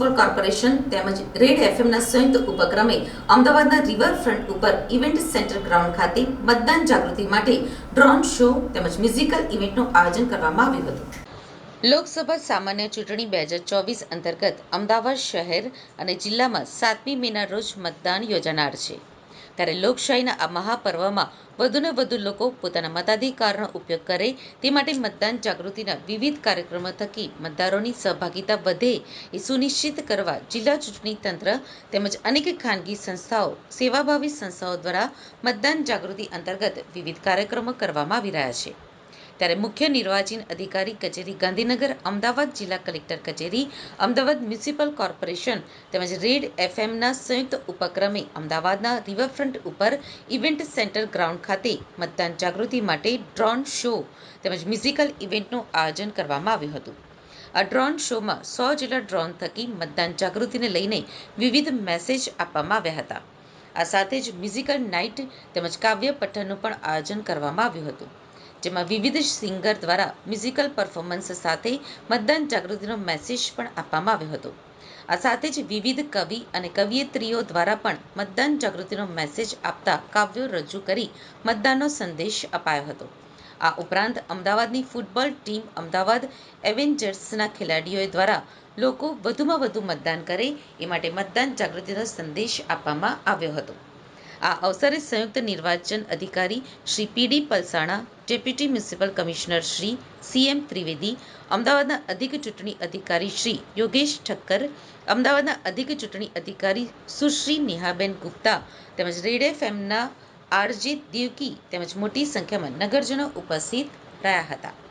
Corporation તેમજ red એફએમના સંયુક્ત ઉપક્રમે અમદાવાદના રિવરફ્રન્ટ ઉપર ઇવેન્ટ સેન્ટર ગ્રાઉન્ડ ખાતે મતદાન જાગૃતિ માટે ડ્રોન શો તેમજ મ્યુઝિકલ ઇવેન્ટનું આયોજન કરવામાં આવ્યું હતું. લોકસભા સામાન્ય ચૂંટણી બે હજાર ચોવીસ અંતર્ગત અમદાવાદ શહેર અને જિલ્લામાં સાતમી મેના રોજ મતદાન યોજાનાર છે. ત્યારે લોકશાહીના આ મહાપર્વમાં વધુને વધુ લોકો પોતાના મતાધિકારનો ઉપયોગ કરે તે માટે મતદાન જાગૃતિના વિવિધ કાર્યક્રમો થકી મતદારોની સહભાગિતા વધે એ સુનિશ્ચિત કરવા જિલ્લા ચૂંટણી તંત્ર તેમજ અનેક ખાનગી સંસ્થાઓ, સેવાભાવી સંસ્થાઓ દ્વારા મતદાન જાગૃતિ અંતર્ગત વિવિધ કાર્યક્રમો કરવામાં આવી રહ્યા છે. ત્યારે મુખ્ય નિર્વાચન અધિકારી કચેરી ગાંધીનગર, અમદાવાદ જિલ્લા કલેક્ટર કચેરી, અમદાવાદ મ્યુનિસિપલ કોર્પોરેશન તેમજ રેડ એફએમના સંયુક્ત ઉપક્રમે અમદાવાદના રિવરફ્રન્ટ ઉપર ઇવેન્ટ સેન્ટર ગ્રાઉન્ડ ખાતે મતદાન જાગૃતિ માટે ડ્રોન શો તેમજ મ્યુઝિકલ ઇવેન્ટનું આયોજન કરવામાં આવ્યું હતું. આ ડ્રોન શોમાં સો જેટલા ડ્રોન થકી મતદાન જાગૃતિને લઈને વિવિધ મેસેજ આપવામાં આવ્યા હતા. આ સાથે જ મ્યુઝિકલ નાઇટ તેમજ કાવ્ય પઠનનું પણ આયોજન કરવામાં આવ્યું હતું. જેમાં વિવિધ સિંગર દ્વારા મ્યુઝિકલ પરફોર્મન્સ સાથે મતદાન જાગૃતિનો મેસેજ પણ આપવામાં આવ્યો હતો. આ સાથે જ વિવિધ કવિ અને કવિયત્રીઓ દ્વારા પણ મતદાન જાગૃતિનો મેસેજ આપતા કાવ્યો રજૂ કરી મતદાનનો સંદેશ અપાયો હતો. આ ઉપરાંત અમદાવાદની ફૂટબોલ ટીમ અમદાવાદ એવેન્જર્સના ખેલાડીઓ દ્વારા લોકો વધુમાં વધુ મતદાન કરે એ માટે મતદાન જાગૃતિનો સંદેશ આપવામાં આવ્યો હતો. આ અવસરે સંયુક્ત નિર્વાચન અધિકારી Shri P D Palsana, deputy municipal commissioner Shri C M Trivedi, અમદાવાદના અધિક ચૂંટણી અધિકારી શ્રી યોગેશ ઠક્કર, અમદાવાદના અધિક ચૂંટણી અધિકારી સુશ્રી નેહાબેન ગુપ્તા તેમજ રેડ એફએમના આરજી દેવકી તેમજ મોટી સંખ્યામાં નગરજનો ઉપસ્થિત રહ્યા હતા.